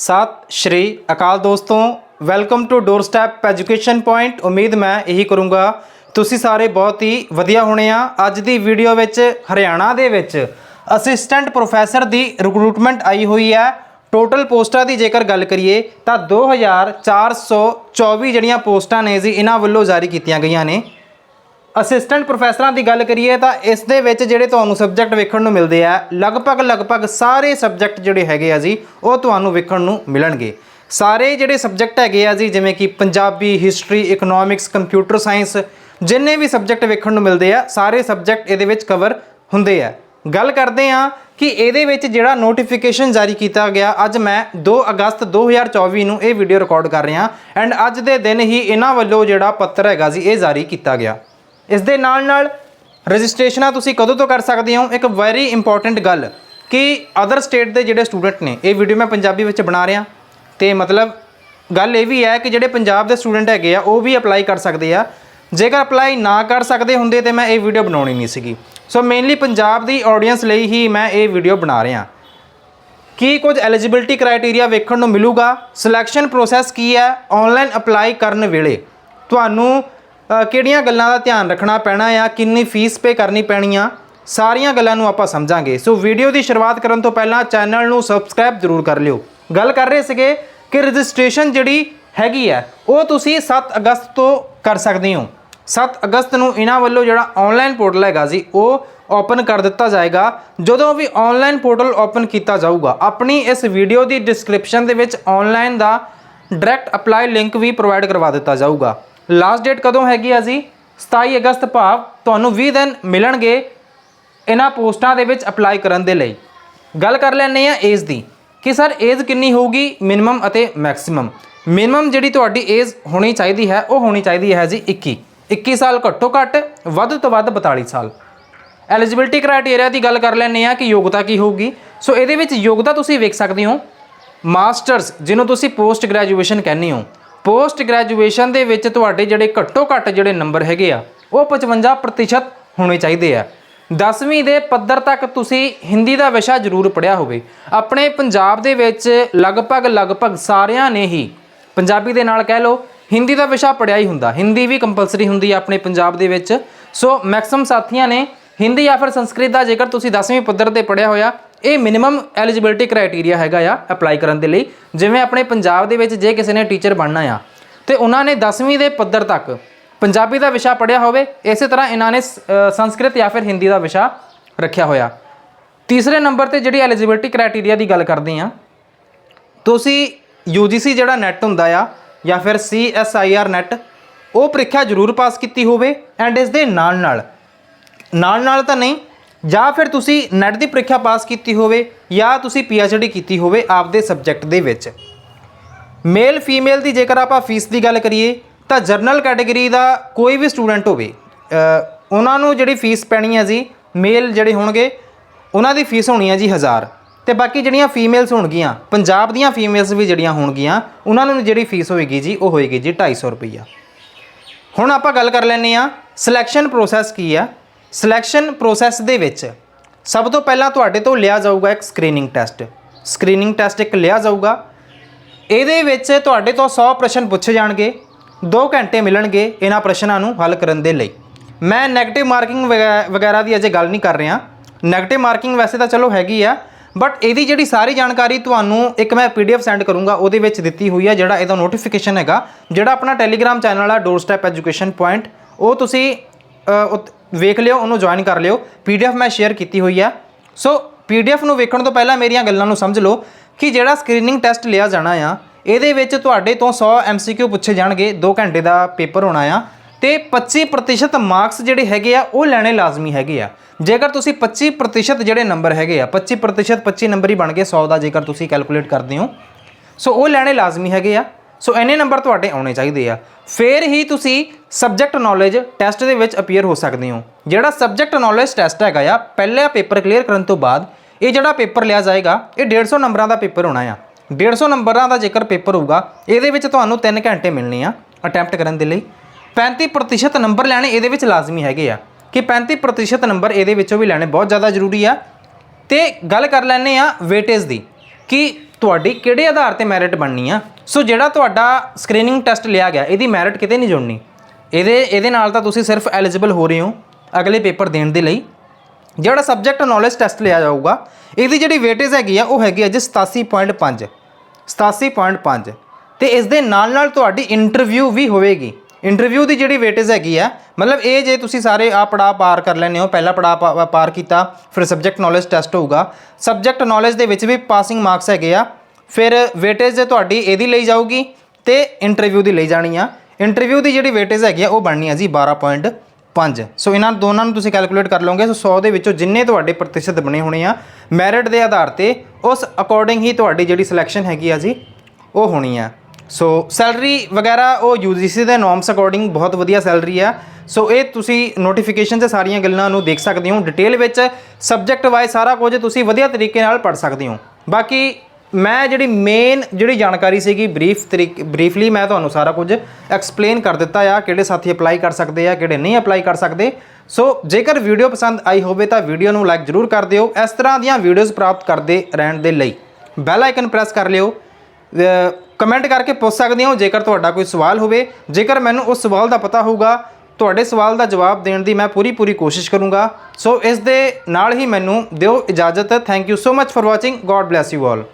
ਸਤਿ ਸ਼੍ਰੀ ਅਕਾਲ ਦੋਸਤੋ welcome to doorstep education point ਉਮੀਦ ਮੈਂ ਇਹੀ ਕਰੂੰਗਾ। ਤੁਸੀਂ ਸਾਰੇ ਬਹੁਤ ਹੀ ਵਧੀਆ ਹੋਣੇ ਆ। ਅੱਜ ਦੀ ਵੀਡੀਓ ਵਿੱਚ, ਹਰਿਆਣਾ ਦੇ ਵਿੱਚ ਅਸਿਸਟੈਂਟ ਪ੍ਰੋਫੈਸਰ ਦੀ ਰਿਕਰੂਟਮੈਂਟ ਆਈ ਹੋਈ ਹੈ। ਟੋਟਲ ਪੋਸਟਾਂ ਦੀ ਜੇਕਰ ਗੱਲ ਕਰੀਏ, ਤਾਂ 2424 ਜਿਹੜੀਆਂ ਪੋਸਟਾਂ ਨੇ ਜੀ, ਇਹਨਾਂ ਵੱਲੋਂ ਜਾਰੀ ਕੀਤੀਆਂ ਗਈਆਂ ਨੇ। ਅਸਿਸਟੈਂਟ ਪ੍ਰੋਫੈਸਰਾਂ ਦੀ ਗੱਲ ਕਰੀਏ ਤਾਂ ਇਸ ਦੇ ਵਿੱਚ ਜਿਹੜੇ ਤੁਹਾਨੂੰ ਸਬਜੈਕਟ ਵੇਖਣ ਨੂੰ ਮਿਲਦੇ ਆ, ਲਗਭਗ ਲਗਭਗ ਸਾਰੇ ਸਬਜੈਕਟ ਜਿਹੜੇ ਹੈਗੇ ਆ ਜੀ, ਉਹ ਤੁਹਾਨੂੰ ਵੇਖਣ ਨੂੰ ਮਿਲਣਗੇ। ਸਾਰੇ ਜਿਹੜੇ ਸਬਜੈਕਟ ਹੈਗੇ ਆ ਜੀ, ਜਿਵੇਂ ਕਿ Punjabi history economics computer science ਜਿੰਨੇ ਵੀ ਸਬਜੈਕਟ ਵੇਖਣ ਨੂੰ ਮਿਲਦੇ ਆ, ਸਾਰੇ ਸਬਜੈਕਟ ਇਹਦੇ ਵਿੱਚ ਕਵਰ ਹੁੰਦੇ ਆ। ਗੱਲ ਕਰਦੇ ਆ ਕਿ ਇਹਦੇ ਵਿੱਚ ਜਿਹੜਾ ਨੋਟੀਫਿਕੇਸ਼ਨ ਜਾਰੀ ਕੀਤਾ ਗਿਆ, ਅੱਜ ਮੈਂ 2 ਅਗਸਤ 2024 ਨੂੰ ਇਹ ਵੀਡੀਓ ਰਿਕਾਰਡ ਕਰ ਰਿਹਾ ਐਂਡ ਅੱਜ ਦੇ ਦਿਨ ਹੀ ਇਹਨਾਂ ਵੱਲੋਂ ਜਿਹੜਾ ਪੱਤਰ ਹੈਗਾ ਜੀ, ਇਹ ਜਾਰੀ ਕੀਤਾ ਗਿਆ। ਇਸ ਦੇ ਨਾਲ ਨਾਲ ਰਜਿਸਟ੍ਰੇਸ਼ਨਾਂ ਤੁਸੀਂ ਕਦੋਂ ਤੋਂ ਕਰ ਸਕਦੇ ਹੋ? ਇੱਕ ਵੈਰੀ ਇੰਪੋਰਟੈਂਟ ਗੱਲ ਕਿ ਅਦਰ ਸਟੇਟ ਦੇ ਜਿਹੜੇ ਸਟੂਡੈਂਟ ਨੇ, ਇਹ ਵੀਡੀਓ ਮੈਂ ਪੰਜਾਬੀ ਵਿੱਚ ਬਣਾ ਰਿਹਾ। ਤੇ ਮਤਲਬ ਗੱਲ ਇਹ ਵੀ ਹੈ ਕਿ ਜਿਹੜੇ ਪੰਜਾਬ ਦੇ ਸਟੂਡੈਂਟ ਹੈਗੇ ਆ, ਉਹ ਵੀ ਅਪਲਾਈ ਕਰ ਸਕਦੇ ਆ। ਜੇਕਰ ਅਪਲਾਈ ਨਾ ਕਰ ਸਕਦੇ ਹੁੰਦੇ ਤੇ ਮੈਂ ਇਹ ਵੀਡੀਓ ਬਣਾਉਣੀ ਨਹੀਂ ਸੀਗੀ। ਸੋ ਮੇਨਲੀ ਪੰਜਾਬ ਦੀ ਆਡੀਅנס ਲਈ ਹੀ ਮੈਂ ਇਹ ਵੀਡੀਓ ਬਣਾ ਰਿਹਾ। ਕੀ ਕੁਝ ਐਲੀਜੀਬਿਲਟੀ ਕ੍ਰਾਈਟੇਰੀਆ ਵੇਖਣ ਨੂੰ ਮਿਲੂਗਾ? ਸਿਲੈਕਸ਼ਨ ਪ੍ਰੋਸੈਸ ਕੀ ਹੈ? ਆਨਲਾਈਨ ਅਪਲਾਈ ਕਰਨ ਵੇਲੇ। ਤੁਹਾਨੂੰ ਕਿਹੜੀਆਂ ਗੱਲਾਂ ਦਾ ਧਿਆਨ ਰੱਖਣਾ ਪੈਣਾ ਆ, ਕਿੰਨੀ ਫੀਸ ਪੇ ਕਰਨੀ ਪੈਣੀ ਆ, ਸਾਰੀਆਂ ਗੱਲਾਂ ਨੂੰ ਆਪਾਂ ਸਮਝਾਂਗੇ। ਸੋ ਵੀਡੀਓ ਦੀ ਸ਼ੁਰੂਆਤ ਕਰਨ ਤੋਂ ਪਹਿਲਾਂ ਚੈਨਲ ਨੂੰ ਸਬਸਕ੍ਰਾਈਬ ਜ਼ਰੂਰ ਕਰ ਲਿਓ। ਗੱਲ ਕਰ ਰਹੇ ਸੀਗੇ ਕਿ ਰਜਿਸਟ੍ਰੇਸ਼ਨ ਜਿਹੜੀ ਹੈਗੀ ਹੈ ਉਹ ਤੁਸੀਂ 7 ਅਗਸਤ ਤੋਂ ਕਰ ਸਕਦੇ ਹੋ। 7 ਅਗਸਤ ਨੂੰ ਇਹਨਾਂ ਵੱਲੋਂ ਜਿਹੜਾ ਆਨਲਾਈਨ ਪੋਰਟਲ ਹੈਗਾ ਜੀ, ਉਹ ਓਪਨ ਕਰ ਦਿੱਤਾ ਜਾਏਗਾ। ਜਦੋਂ ਵੀ ਆਨਲਾਈਨ ਪੋਰਟਲ ਓਪਨ ਕੀਤਾ ਜਾਊਗਾ, ਆਪਣੀ ਇਸ ਵੀਡੀਓ ਦੀ ਡਿਸਕ੍ਰਿਪਸ਼ਨ ਦੇ ਵਿੱਚ ਆਨਲਾਈਨ ਦਾ ਡਾਇਰੈਕਟ ਅਪਲਾਈ ਲਿੰਕ ਵੀ ਪ੍ਰੋਵਾਈਡ ਕਰਵਾ ਦਿੱਤਾ ਜਾਊਗਾ। ਲਾਸਟ ਡੇਟ ਕਦੋਂ ਹੈਗੀ ਆ ਜੀ? 27 ਅਗਸਤ ਭਾਵ ਤੁਹਾਨੂੰ 20 ਦਿਨ ਮਿਲਣਗੇ ਇਹਨਾਂ ਪੋਸਟਾਂ ਦੇ ਵਿੱਚ ਅਪਲਾਈ ਕਰਨ ਦੇ ਲਈ। ਗੱਲ ਕਰ ਲੈਂਦੇ ਆ ਏਜ ਦੀ। ਕਿ ਸਰ ਏਜ ਕਿੰਨੀ ਹੋਊਗੀ? ਮਿਨੀਮਮ ਅਤੇ ਮੈਕਸਿਮਮ ਮਿਨੀਮਮ ਜਿਹੜੀ ਤੁਹਾਡੀ ਏਜ ਹੋਣੀ ਚਾਹੀਦੀ ਹੈ, ਉਹ ਹੋਣੀ ਚਾਹੀਦੀ ਹੈ ਜੀ 21 21 ਸਾਲ ਘੱਟੋ ਘੱਟ, ਵੱਧ ਤੋਂ ਵੱਧ 42 ਸਾਲ। ਐਲੀਜੀਬਿਲਟੀ ਕ੍ਰਾਈਟੇਰੀਆ ਦੀ ਗੱਲ ਕਰ ਲੈਂਦੇ ਆ ਕਿ ਯੋਗਤਾ ਕੀ ਹੋਊਗੀ। ਸੋ ਇਹਦੇ ਵਿੱਚ ਯੋਗਤਾ ਤੁਸੀਂ ਵੇਖ ਸਕਦੇ ਹੋ। ਮਾਸਟਰਸ ਜਿਹਨੂੰ ਤੁਸੀਂ ਪੋਸਟ ਗ੍ਰੈਜੂਏਸ਼ਨ ਕਹਿੰਦੇ ਹੋ। ਪੋਸਟ ਗ੍ਰੈਜੂਏਸ਼ਨ ਦੇ ਵਿੱਚ ਤੁਹਾਡੇ ਜਿਹੜੇ ਘੱਟੋ ਘੱਟ ਜਿਹੜੇ ਨੰਬਰ ਹੈਗੇ ਆ, ਉਹ 55% ਹੋਣੇ ਚਾਹੀਦੇ ਆ। 10ਵੀਂ ਦੇ ਪੱਧਰ ਤੱਕ ਤੁਸੀਂ ਹਿੰਦੀ ਦਾ ਵਿਸ਼ਾ ਜ਼ਰੂਰ ਪੜਿਆ ਹੋਵੇ। ਆਪਣੇ ਪੰਜਾਬ ਦੇ ਵਿੱਚ ਲਗਭਗ ਲਗਭਗ ਸਾਰਿਆਂ ਨੇ ਹੀ ਪੰਜਾਬੀ ਦੇ ਨਾਲ ਕਹਿ ਲਓ, ਹਿੰਦੀ ਦਾ ਵਿਸ਼ਾ ਪੜਿਆ ਹੀ ਹੁੰਦਾ। ਹਿੰਦੀ ਵੀ ਕੰਪਲਸਰੀ ਹੁੰਦੀ ਹੈ ਆਪਣੇ ਪੰਜਾਬ ਦੇ ਵਿੱਚ। ਸੋ ਮੈਕਸਿਮਮ ਸਾਥੀਆਂ ਨੇ ਹਿੰਦੀ ਜਾਂ ਫਿਰ ਸੰਸਕ੍ਰਿਤ ਦਾ ਜੇਕਰ ਤੁਸੀਂ 10ਵੀਂ ਪੱਧਰ ਤੇ ਪੜਿਆ ਹੋਇਆ ਇਹ ਮਿਨੀਮਮ ਐਲੀਜੀਬਿਲਟੀ ਕ੍ਰਾਈਟੇਰੀਆ ਹੈਗਾ ਆ ਅਪਲਾਈ ਕਰਨ ਦੇ ਲਈ। ਜਿਵੇਂ ਆਪਣੇ ਪੰਜਾਬ ਦੇ ਵਿੱਚ ਜੇ ਕਿਸੇ ਨੇ ਟੀਚਰ ਬਣਨਾ ਆ, ਤੇ ਉਹਨਾਂ ਨੇ 10ਵੀਂ ਦੇ ਪੱਧਰ ਤੱਕ ਪੰਜਾਬੀ ਦਾ ਵਿਸ਼ਾ ਪੜਿਆ ਹੋਵੇ, ਇਸੇ ਤਰ੍ਹਾਂ ਇਹਨਾਂ ਨੇ ਸ- ਸੰਸਕ੍ਰਿਤ ਜਾਂ ਫਿਰ ਹਿੰਦੀ ਦਾ ਵਿਸ਼ਾ ਰੱਖਿਆ ਹੋਇਆ। ਤੀਸਰੇ ਨੰਬਰ ਤੇ ਜਿਹੜੀ ਐਲੀਜੀਬਿਲਟੀ ਕ੍ਰਾਈਟੇਰੀਆ ਦੀ ਗੱਲ ਕਰਦੇ ਆ, ਤੁਸੀਂ UGC ਜਿਹੜਾ ਨੈਟ ਹੁੰਦਾ ਆ, ਜਾਂ ਫਿਰ CSIR ਨੈਟ ਉਹ ਪ੍ਰੀਖਿਆ ਜ਼ਰੂਰ ਪਾਸ ਕੀਤੀ ਹੋਵੇ ਐਂਡ ਇਸ ਦੇ ਨਾਲ ਨਾਲ ਨਾਲ ਨਾਲ ਤਾਂ ਨਹੀਂ ਜਾਂ ਫਿਰ ਤੁਸੀਂ ਨੈਟ ਦੀ ਪ੍ਰੀਖਿਆ ਪਾਸ ਕੀਤੀ ਹੋਵੇ ਜਾਂ ਤੁਸੀਂ PhD ਕੀਤੀ ਹੋਵੇ ਆਪਦੇ ਸਬਜੈਕਟ ਦੇ ਵਿੱਚ। ਮੇਲ ਫੀਮੇਲ ਦੀ ਜੇਕਰ ਆਪਾਂ ਫੀਸ ਦੀ ਗੱਲ ਕਰੀਏ, ਤਾਂ ਜਰਨਲ ਕੈਟਾਗਰੀ ਦਾ ਕੋਈ ਵੀ ਸਟੂਡੈਂਟ ਹੋਵੇ ਉਹਨਾਂ ਨੂੰ ਜਿਹੜੀ ਫੀਸ ਪੈਣੀ ਹੈ ਜੀ ਮੇਲ ਜਿਹੜੇ ਹੋਣਗੇ, ਉਹਨਾਂ ਦੀ ਫੀਸ ਹੋਣੀ ਹੈ ਜੀ 1000 ਤੇ ਬਾਕੀ ਜਿਹੜੀਆਂ ਫੀਮੇਲਸ ਹੋਣਗੀਆਂ, ਪੰਜਾਬ ਦੀਆਂ ਫੀਮੇਲਸ ਵੀ ਜਿਹੜੀਆਂ ਹੋਣਗੀਆਂ, ਉਹਨਾਂ ਨੂੰ ਜਿਹੜੀ ਫੀਸ ਹੋਏਗੀ ਜੀ, ਉਹ ਹੋਏਗੀ ਜੀ 250 ਰੁਪਈਆ। ਹੁਣ ਆਪਾਂ ਗੱਲ ਕਰ ਲੈਂਦੇ ਆ ਸਿਲੈਕਸ਼ਨ ਪ੍ਰੋਸੈਸ ਕੀ ਆ? ਸਿਲੈਕਸ਼ਨ ਪ੍ਰੋਸੈਸ ਦੇ ਵਿੱਚ ਸਭ ਤੋਂ ਪਹਿਲਾਂ ਤੁਹਾਡੇ ਤੋਂ ਲਿਆ ਜਾਊਗਾ ਇੱਕ ਸਕਰੀਨਿੰਗ ਟੈਸਟ ਸਕਰੀਨਿੰਗ ਟੈਸਟ ਇੱਕ ਲਿਆ ਜਾਊਗਾ। ਇਹਦੇ ਵਿੱਚ ਤੁਹਾਡੇ ਤੋਂ 100 ਪ੍ਰਸ਼ਨ ਪੁੱਛੇ ਜਾਣਗੇ 2 ਘੰਟੇ ਮਿਲਣਗੇ ਇਹਨਾਂ ਪ੍ਰਸ਼ਨਾਂ ਨੂੰ ਹੱਲ ਕਰਨ ਦੇ ਲਈ। ਮੈਂ 네ਗੇਟਿਵ ਮਾਰਕਿੰਗ ਵਗੈਰਾ ਦੀ ਅਜੇ ਗੱਲ ਨਹੀਂ ਕਰ ਰਿਹਾ। 네ਗੇਟਿਵ ਮਾਰਕਿੰਗ ਵੈਸੇ ਤਾਂ ਚਲੋ ਹੈਗੀ ਆ ਬਟ ਇਹਦੀ ਜਿਹੜੀ ਸਾਰੀ ਜਾਣਕਾਰੀ ਤੁਹਾਨੂੰ ਇੱਕ ਮੈਂ ਪੀਡੀਐਫ ਸੈਂਡ ਕਰੂੰਗਾ, ਉਹਦੇ ਵਿੱਚ ਦਿੱਤੀ ਹੋਈ ਹੈ ਜਿਹੜਾ ਇਹਦਾ ਨੋਟੀਫਿਕੇਸ਼ਨ ਹੈਗਾ, ਜਿਹੜਾ ਆਪਣਾ ਟੈਲੀਗ੍ਰਾਮ ਚੈਨਲ ਆ ਡੋਰ ਸਟੈਪ ਐਜੂਕੇਸ਼ਨ ਪੁਆਇੰਟ ਉਹ ਤੁਸੀਂ ਉਤ- ਵੇਖ ਲਿਓ, ਉਹਨੂੰ ਜੁਆਇਨ ਕਰ ਲਿਓ। ਪੀਡੀਐਫ ਮੈਂ ਸ਼ੇਅਰ ਕੀਤੀ ਹੋਈ ਆ। ਸੋ ਪੀਡੀਐਫ ਨੂੰ ਵੇਖਣ ਤੋਂ ਪਹਿਲਾਂ ਮੇਰੀਆਂ ਗੱਲਾਂ ਨੂੰ ਸਮਝ ਲਓ ਕਿ ਜਿਹੜਾ ਸਕਰੀਨਿੰਗ ਟੈਸਟ ਲਿਆ ਜਾਣਾ ਆ, ਇਹਦੇ ਵਿੱਚ ਤੁਹਾਡੇ ਤੋਂ 100 ਐਮਸੀਕਿਊ ਪੁੱਛੇ ਜਾਣਗੇ 2 ਘੰਟੇ ਦਾ ਪੇਪਰ ਹੋਣਾ ਆ। ਤੇ 25% ਮਾਰਕਸ ਜਿਹੜੇ ਹੈਗੇ ਆ, ਉਹ ਲੈਣੇ ਲਾਜ਼ਮੀ ਹੈਗੇ ਆ। ਜੇਕਰ ਤੁਸੀਂ 25% ਜਿਹੜੇ ਨੰਬਰ ਹੈਗੇ ਆ 25% 25 ਨੰਬਰ ਹੀ ਬਣ ਗਏ 100 ਦਾ ਜੇਕਰ ਤੁਸੀਂ ਕੈਲਕੂਲੇਟ ਕਰਦੇ ਹੋ। ਸੋ ਉਹ ਲੈਣੇ ਲਾਜ਼ਮੀ ਹੈਗੇ ਆ। ਸੋ ਇੰਨੇ ਨੰਬਰ ਤੁਹਾਡੇ ਆਉਣੇ ਚਾਹੀਦੇ ਆ। ਫਿਰ ਹੀ ਤੁਸੀਂ ਸਬਜੈਕਟ ਨੌਲੇਜ ਟੈਸਟ ਦੇ ਵਿੱਚ ਅਪੀਅਰ ਹੋ ਸਕਦੇ ਹੋ। ਜਿਹੜਾ ਸਬਜੈਕਟ ਨੌਲੇਜ ਟੈਸਟ ਹੈਗਾ ਆ, ਪਹਿਲਾ ਪੇਪਰ ਕਲੀਅਰ ਕਰਨ ਤੋਂ ਬਾਅਦ ਇਹ ਜਿਹੜਾ ਪੇਪਰ ਲਿਆ ਜਾਏਗਾ, ਇਹ 150 ਨੰਬਰਾਂ ਦਾ ਪੇਪਰ ਹੋਣਾ ਆ। 150 ਨੰਬਰਾਂ ਦਾ ਜੇਕਰ ਪੇਪਰ ਹੋਊਗਾ, ਇਹਦੇ ਵਿੱਚ ਤੁਹਾਨੂੰ 3 ਘੰਟੇ ਮਿਲਣੇ ਆ ਅਟੈਂਪਟ ਕਰਨ ਦੇ ਲਈ। 35% ਨੰਬਰ ਲੈਣੇ ਇਹਦੇ ਵਿੱਚ ਲਾਜ਼ਮੀ ਹੈਗੇ ਆ ਕਿ 35% ਨੰਬਰ ਇਹਦੇ ਵਿੱਚੋਂ ਵੀ ਲੈਣੇ ਬਹੁਤ ਜ਼ਿਆਦਾ ਜ਼ਰੂਰੀ ਆ। ਤੇ ਗੱਲ ਕਰ ਲੈਂਦੇ ਆ ਵੇਟੇਜ ਦੀ ਕਿ ਤੁਹਾਡੀ ਕਿਹੜੇ ਆਧਾਰ ਤੇ ਮੈਰਿਟ ਬਣਨੀ ਆ? ਸੋ ਜਿਹੜਾ ਤੁਹਾਡਾ ਸਕਰੀਨਿੰਗ ਟੈਸਟ ਲਿਆ ਗਿਆ, ਇਹਦੀ ਮੈਰਿਟ ਕਿਤੇ ਨਹੀਂ ਜੁੜਨੀ। ਇਹਦੇ ਇਹਦੇ ਨਾਲ ਤਾਂ ਤੁਸੀਂ ਸਿਰਫ ਐਲੀਜੀਬਲ ਹੋ ਰਹੇ ਹੋ ਅਗਲੇ ਪੇਪਰ ਦੇਣ ਦੇ ਲਈ। ਜਿਹੜਾ ਸਬਜੈਕਟ ਨੌਲੇਜ ਟੈਸਟ ਲਿਆ ਜਾਊਗਾ, ਇਹਦੀ ਜਿਹੜੀ ਵੇਟੇਜ ਹੈਗੀ ਆ, ਉਹ ਹੈਗੀ ਆ ਜੀ 87.5 87.5 ਤੇ ਇਸ ਦੇ ਨਾਲ ਨਾਲ ਤੁਹਾਡੀ ਇੰਟਰਵਿਊ ਵੀ ਹੋਵੇਗੀ। ਇੰਟਰਵਿਊ ਦੀ ਜਿਹੜੀ ਵੇਟੇਜ ਹੈਗੀ ਆ, ਮਤਲਬ ਇਹ ਜੇ ਤੁਸੀਂ ਸਾਰੇ ਆ ਪੜਾਅ ਪਾਰ ਕਰ ਲੈਂਦੇ ਹੋ, ਪਹਿਲਾ ਪੜਾਅ ਪਾ- ਪਾਰ ਕੀਤਾ, ਫਿਰ ਸਬਜੈਕਟ ਨੌਲੇਜ ਟੈਸਟ ਹੋਊਗਾ। ਸਬਜੈਕਟ ਨੌਲੇਜ ਦੇ ਵਿੱਚ ਵੀ ਪਾਸਿੰਗ ਮਾਰਕਸ ਹੈਗੇ ਆ। ਫਿਰ ਵੇਟੇਜ ਜੇ ਤੁਹਾਡੀ ਇਹਦੀ ਲਈ ਜਾਊਗੀ ਤੇ ਇੰਟਰਵਿਊ ਦੀ ਲਈ ਜਾਣੀ ਆ। ਇੰਟਰਵਿਊ ਦੀ ਜਿਹੜੀ ਵੇਟੇਜ ਹੈਗੀ ਆ, ਉਹ ਬਣਨੀ ਆ ਜੀ 12.5 ਸੋ ਇਹਨਾਂ ਦੋਨਾਂ ਨੂੰ ਤੁਸੀਂ ਕੈਲਕੂਲੇਟ ਕਰ ਲਓਗੇ ਸੋ 100 ਦੇ ਵਿੱਚੋਂ ਜਿੰਨੇ ਤੁਹਾਡੇ ਪ੍ਰਤੀਸ਼ਤ ਬਣੇ ਹੋਣੇ ਆ ਮੈਰਿਟ ਦੇ ਆਧਾਰ ਤੇ ਉਸ ਅਕੋਰਡਿੰਗ ਹੀ ਤੁਹਾਡੀ ਜਿਹੜੀ ਸਿਲੈਕਸ਼ਨ ਹੈਗੀ ਆ ਜੀ, ਉਹ ਹੋਣੀ ਆ। ਸੋ ਸੈਲਰੀ ਵਗੈਰਾ ਉਹ UGC ਦੇ ਨੋਰਮਸ ਅਕੋਰਡਿੰਗ ਬਹੁਤ ਵਧੀਆ ਸੈਲਰੀ ਆ। ਸੋ ਇਹ ਤੁਸੀਂ ਨੋਟੀਫਿਕੇਸ਼ਨ ਤੇ ਸਾਰੀਆਂ ਗੱਲਾਂ ਨੂੰ ਦੇਖ ਸਕਦੇ ਹੋ। ਡਿਟੇਲ ਵਿੱਚ ਸਬਜੈਕਟ ਵਾਈਜ਼ ਸਾਰਾ ਕੁਝ ਤੁਸੀਂ ਵਧੀਆ ਤਰੀਕੇ ਨਾਲ ਪੜ੍ਹ ਸਕਦੇ ਹੋ। ਬਾਕੀ ਮੈਂ ਜਿਹੜੀ ਮੇਨ ਜਿਹੜੀ ਜਾਣਕਾਰੀ ਸੀਗੀ ਬਰੀਫ ਤਰੀਕ ਬਰੀਫਲੀ ਮੈਂ ਤੁਹਾਨੂੰ ਸਾਰਾ ਕੁਝ ਐਕਸਪਲੇਨ ਕਰ ਦਿੱਤਾ ਆ, ਕਿਹੜੇ ਸਾਥੀ ਅਪਲਾਈ ਕਰ ਸਕਦੇ ਆ, ਕਿਹੜੇ ਨਹੀਂ ਅਪਲਾਈ ਕਰ ਸਕਦੇ। ਸੋ ਜੇਕਰ ਵੀਡੀਓ ਪਸੰਦ ਆਈ ਹੋਵੇ ਤਾਂ ਵੀਡੀਓ ਨੂੰ ਲਾਈਕ ਜ਼ਰੂਰ ਕਰ ਦਿਓ। ਇਸ ਤਰ੍ਹਾਂ ਦੀਆਂ ਵੀਡੀਓਜ਼ ਪ੍ਰਾਪਤ ਕਰਦੇ ਰਹਿਣ ਦੇ ਲਈ ਬੈਲ ਆਈਕਨ ਪ੍ਰੈਸ ਕਰ ਲਿਓ। ਕਮੈਂਟ ਕਰਕੇ ਪੁੱਛ ਸਕਦੇ ਹੋ, ਜੇਕਰ ਤੁਹਾਡਾ ਕੋਈ ਸਵਾਲ ਹੋਵੇ। ਜੇਕਰ ਮੈਨੂੰ ਉਸ ਸਵਾਲ ਦਾ ਪਤਾ ਹੋਊਗਾ, ਤੁਹਾਡੇ ਸਵਾਲ ਦਾ ਜਵਾਬ ਦੇਣ ਦੀ ਮੈਂ ਪੂਰੀ ਪੂਰੀ ਕੋਸ਼ਿਸ਼ ਕਰੂੰਗਾ। ਸੋ ਇਸ ਦੇ ਨਾਲ ਹੀ ਮੈਨੂੰ ਦਿਓ ਇਜਾਜ਼ਤ। Thank you so much for watching God bless you all